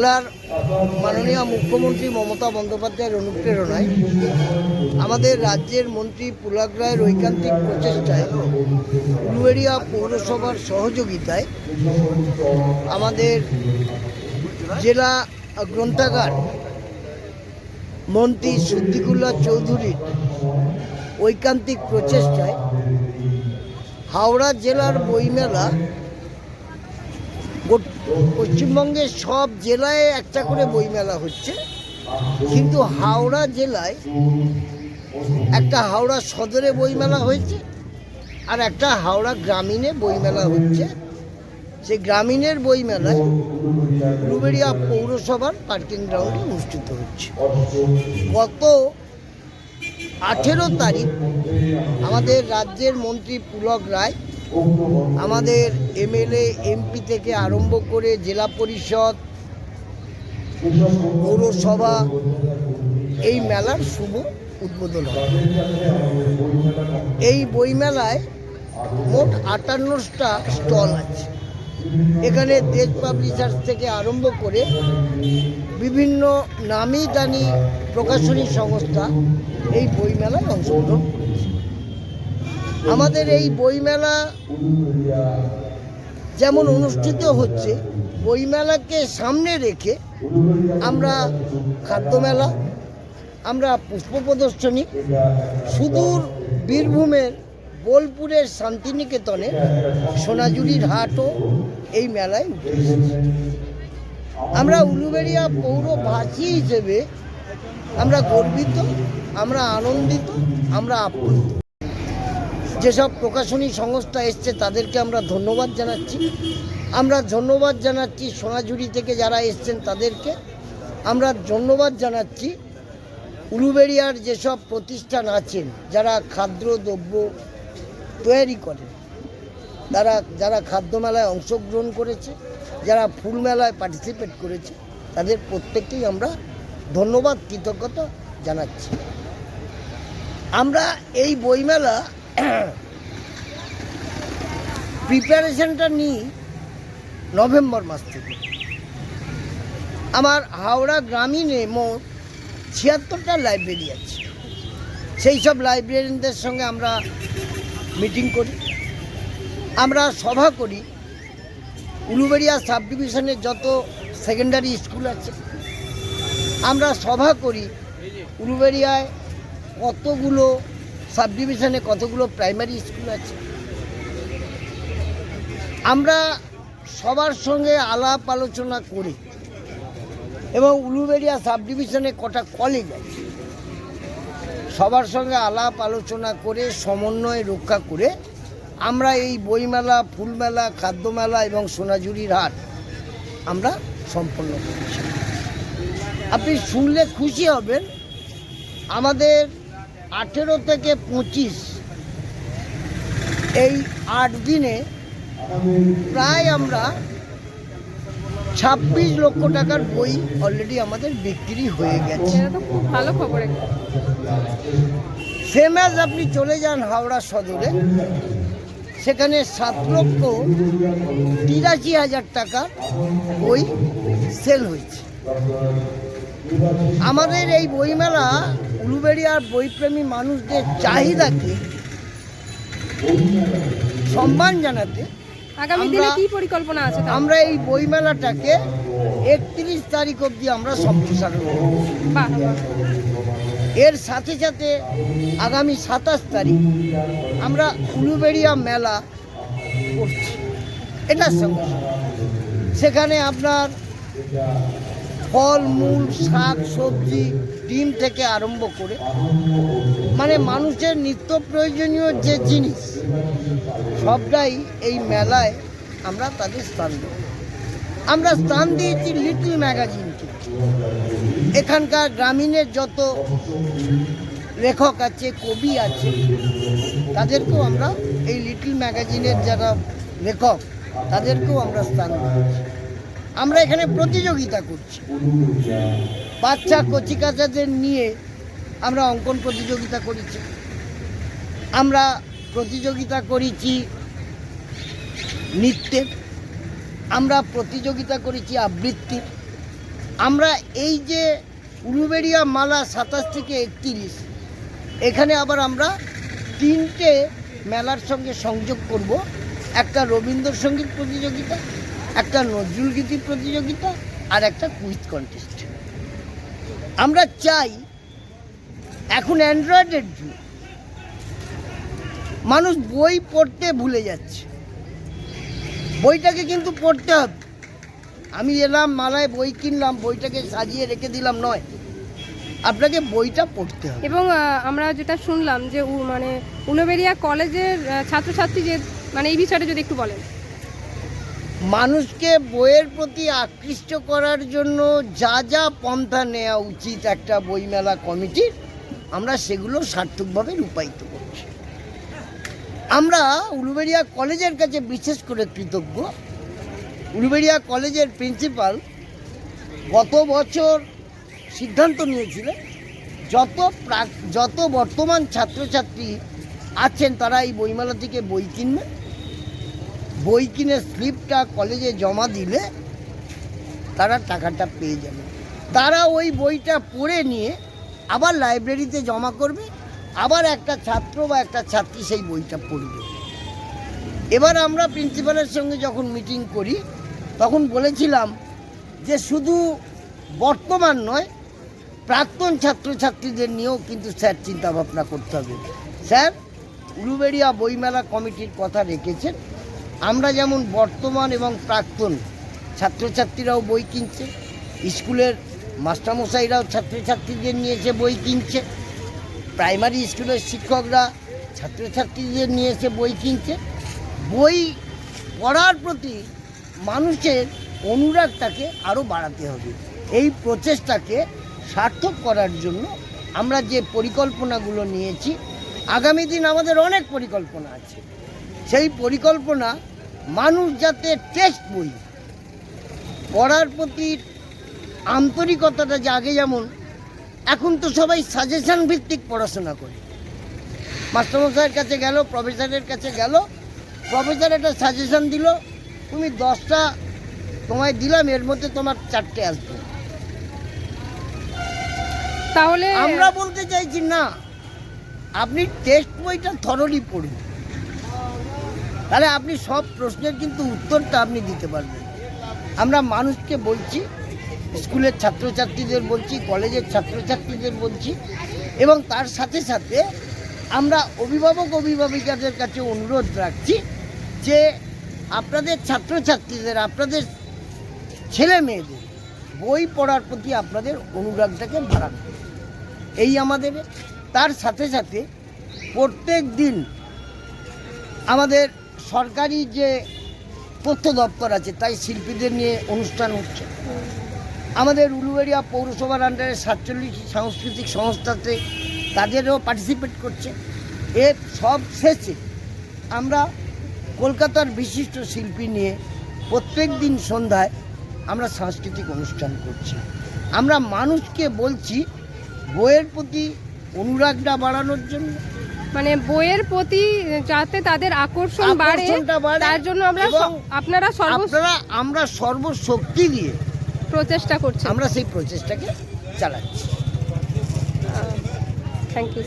বাংলার মাননীয় মুখ্যমন্ত্রী মমতা বন্দ্যোপাধ্যায়ের অনুপ্রেরণায় আমাদের রাজ্যের মন্ত্রী পুলাক রায়ের ঐকান্তিক প্রচেষ্টায় উলুবেড়িয়া পৌরসভার সহযোগিতায় আমাদের জেলা গ্রন্থাগার মন্ত্রী সিদ্দিকুল্লাহ চৌধুরীর ঐকান্তিক প্রচেষ্টায় হাওড়া জেলার বইমেলা পশ্চিমবঙ্গের সব জেলায় একটা করে বইমেলা হচ্ছে। কিন্তু হাওড়া জেলায় একটা হাওড়া সদরে বইমেলা হয়েছে আর একটা হাওড়া গ্রামীণে বইমেলা হচ্ছে। সেই গ্রামীণের বইমেলায় উলুবেড়িয়া পৌরসভার পার্কিং গ্রাউন্ডে অনুষ্ঠিত হচ্ছে। গত আঠেরো তারিখ আমাদের রাজ্যের মন্ত্রী পুলক রায় আমাদের এমএলএ, এমপি থেকে আরম্ভ করে জেলা পরিষদ, পৌরসভা, এই মেলার শুভ উদ্বোধন হয়। এই বইমেলায় মোট আটান্নটা স্টল আছে। এখানে দেশ পাবলিশার্স থেকে আরম্ভ করে বিভিন্ন নামি দামি প্রকাশনী সংস্থা এই বইমেলায় অংশগ্রহণ আমাদের এই বইমেলা যেমন অনুষ্ঠিত হচ্ছে, বইমেলাকে সামনে রেখে আমরা খাদ্যমেলা, আমরা পুষ্প প্রদর্শনী সুদূর বীরভূমের বোলপুরের শান্তিনিকেতনে সোনাঝুরির হাটও এই মেলায় উঠে আমরা উলুবেড়িয়া পৌরবাসী হিসেবে আমরা গর্বিত, আমরা আনন্দিত, আমরা আপ্লুত। যেসব প্রকাশনী সংস্থা এসছে, তাদেরকে আমরা ধন্যবাদ জানাচ্ছি। আমরা ধন্যবাদ জানাচ্ছি সোনাঝুরি থেকে যারা এসছেন তাদেরকে। আমরা ধন্যবাদ জানাচ্ছি উলুবেড়িয়ার যেসব প্রতিষ্ঠান আছেন, যারা খাদ্য, দ্রব্য তৈরি করেন। তারা, যারা খাদ্য মেলায় অংশগ্রহণ করেছে, যারা ফুল মেলায় পার্টিসিপেট করেছে, তাদের প্রত্যেককেই আমরা ধন্যবাদ, কৃতজ্ঞতা জানাচ্ছি। আমরা এই বইমেলা প্রিপারেশনটা নিই নভেম্বর মাস থেকে। আমার হাওড়া গ্রামীণে মোট ছিয়াত্তরটা লাইব্রেরি আছে। সেই সব লাইব্রেরিয়ানদের সঙ্গে আমরা মিটিং করি। আমরা সভা করি। উলুবেড়িয়া সাব ডিভিশনের যত সেকেন্ডারি স্কুল আছে, আমরা সভা করি। উলুবেড়িয়ায় কতগুলো সাব ডিভিশনে কতগুলো প্রাইমারি স্কুল আছে? আমরা সবার সঙ্গে আলাপ আলোচনা করি এবং উলুবেড়িয়া সাব ডিভিশনে কটা কলেজ আছে? সবার সঙ্গে আলাপ আলোচনা করে, সমন্বয় রক্ষা করে আমরা এই বইমেলা, ফুলমেলা, খাদ্যমেলা এবং সোনাঝুরির হাট আমরা সম্পন্ন করেছি। আপনি শুনলে খুশি হবেন, আমাদের আঠেরো থেকে পঁচিশ এই আট দিনে প্রায় আমরা ছাব্বিশ লক্ষ টাকার বই অলরেডি আমাদের বিক্রি হয়ে গেছে ভালো খবর। সেম অ্যাজ আপনি চলে যান হাওড়া সদরে সেখানে সাত লক্ষ তিরাশি হাজার টাকা বই সেল হয়েছে আমাদের এই বইমেলা উলুবেড়িয়ার বইপ্রেমী মানুষদের চাহিদাকে সম্মান জানাতে আগামী আমরা- দিনে কি পরিকল্পনা আছে আমরা এই বইমেলাটাকে একত্রিশ তারিখ অবধি আমরা সম্প্রসারণ করব। এর সাথে সাথে আগামী সাতাশ তারিখ আমরা উলুবেড়িয়া মেলা করছি এটার সঙ্গে। সেখানে আপনার ফল মূল শাক সবজি ডিম থেকে আরম্ভ করে মানে মানুষের নিত্য প্রয়োজনীয় যে জিনিস, সবটাই এই মেলায় আমরা তাদের স্থান দেব আমরা স্থান দিয়েছি লিটল ম্যাগাজিনকে এখানকার গ্রামীণের যত লেখক আছে, কবি আছে, তাদেরকেও আমরা এই লিটল ম্যাগাজিনের যারা লেখক, তাদেরকেও আমরা স্থান দিচ্ছি আমরা এখানে প্রতিযোগিতা করছি। বাচ্চা কচিকাচাদের নিয়ে আমরা অঙ্কন প্রতিযোগিতা করেছি। আমরা প্রতিযোগিতা করেছি নৃত্যের, আমরা প্রতিযোগিতা করেছি আবৃত্তির। আমরা এই যে উলুবেড়িয়া মালা সাতাশ থেকে একত্রিশ, এখানে আবার আমরা তিনটে মেলার সঙ্গে সংযোগ করব। একটা রবীন্দ্রসঙ্গীত প্রতিযোগিতা, একটা নজরুল গীতি প্রতিযোগিতা আর একটা কুইজ কন্টেস্ট আমরা চাই এখন অ্যান্ড্রয়েডের যুগ। মানুষ বই পড়তে ভুলে যাচ্ছে। বইটাকে কিন্তু পড়তে হবে। আমি এলাম মালায় বই কিনলাম, বইটাকে সাজিয়ে রেখে দিলাম নয়। আপনাকে বইটা পড়তে হবে। এবং আমরা যেটা শুনলাম যে মানে উনবেরিয়া কলেজের ছাত্রছাত্রী যে মানে এই বিষয়টা যদি একটু বলেন। মানুষকে বইয়ের প্রতি আকৃষ্ট করার জন্য যা যা পন্থা নেওয়া উচিত একটা বইমেলা কমিটির, আমরা সেগুলো সার্থকভাবে রূপায়িত করছি। আমরা উলুবেড়িয়া কলেজের কাছে বিশেষ করে কৃতজ্ঞ। উলুবেড়িয়া কলেজের প্রিন্সিপাল গত বছর সিদ্ধান্ত নিয়েছিলেন, যত প্রাক যত বর্তমান ছাত্রছাত্রী আছেন তারা এই বইমেলা থেকে বই কিনবেন। বই কিনে স্লিপটা কলেজে জমা দিলে তারা টাকাটা পেয়ে যাবে। তারা ওই বইটা পড়ে নিয়ে আবার লাইব্রেরিতে জমা করবে, আবার একটা ছাত্র বা একটা ছাত্রী সেই বইটা পড়বে। এবার আমরা প্রিন্সিপালের সঙ্গে যখন মিটিং করি, তখন বলেছিলাম যে শুধু বর্তমান নয়, প্রাক্তন ছাত্রছাত্রীদের নিয়েও কিন্তু স্যার চিন্তাভাবনা করতে হবে। স্যার, উলুবেড়িয়া বইমেলা কমিটির কথা রেখেছেন। আমরা যেমন বর্তমান এবং প্রাক্তন ছাত্রছাত্রীরাও বই কিনছে, স্কুলের মাস্টারমশাইরাও ছাত্রছাত্রীদের নিয়ে এসে বই কিনছে, প্রাইমারি স্কুলের শিক্ষকরা ছাত্রছাত্রীদের নিয়ে এসে বই কিনছে। বই পড়ার প্রতি মানুষের অনুরাগটাকে আরও বাড়াতে হবে। এই প্রচেষ্টাকে সার্থক করার জন্য আমরা যে পরিকল্পনাগুলো নিয়েছি, আগামী দিন আমাদের অনেক পরিকল্পনা আছে। সেই পরিকল্পনা মানুষ যাতে টেস্ট বই পড়ার প্রতি আন্তরিকতাটা যে আগে যেমন এখন তো সবাই সাজেশন ভিত্তিক পড়াশোনা করে। মাস্টারমশাইয়ের কাছে গেল প্রফেসরের কাছে গেল প্রফেসর একটা সাজেশন দিল তুমি দশটা তোমায় দিলাম এর মধ্যে তোমার চারটে আসবে। তাহলে আমরা বলতে চাইছি না আপনি টেস্ট বইটা থরলি পড়ুন। তাহলে আপনি সব প্রশ্নের কিন্তু উত্তরটা আপনি দিতে পারবেন। আমরা মানুষকে বলছি, স্কুলের ছাত্রছাত্রীদের বলছি, কলেজের ছাত্রছাত্রীদের বলছি, এবং তার সাথে সাথে আমরা অভিভাবক অভিভাবিকাদের কাছে অনুরোধ রাখছি যে আপনাদের ছাত্রছাত্রীদের, আপনাদের ছেলে মেয়েদের বই পড়ার প্রতি আপনাদের অনুরাগটাকে বাড়ান। এই আমাদের, তার সাথে সাথে প্রত্যেক দিন আমাদের সরকারি যে তথ্য দপ্তর আছে, তাই শিল্পীদের নিয়ে অনুষ্ঠান হচ্ছে। আমাদের উলুবেড়িয়া পৌরসভার আন্ডারে সাতচল্লিশ সাংস্কৃতিক সংস্থাতে তাদেরও পার্টিসিপেট করছে। এর সব শেষে আমরা কলকাতার বিশিষ্ট শিল্পী নিয়ে প্রত্যেক দিন সন্ধ্যায় আমরা সাংস্কৃতিক অনুষ্ঠান করছি। আমরা মানুষকে বলছি, বইয়ের প্রতি অনুরাগটা বাড়ানোর জন্য মানে বইয়ের প্রতি যাতে তাদের আকর্ষণ বাড়ে তার জন্য আমরা আপনারা সর্ব আমরা সর্বশক্তি দিয়ে প্রচেষ্টা করছি। আমরা সেই প্রচেষ্টাকে চালাচ্ছি। Thank you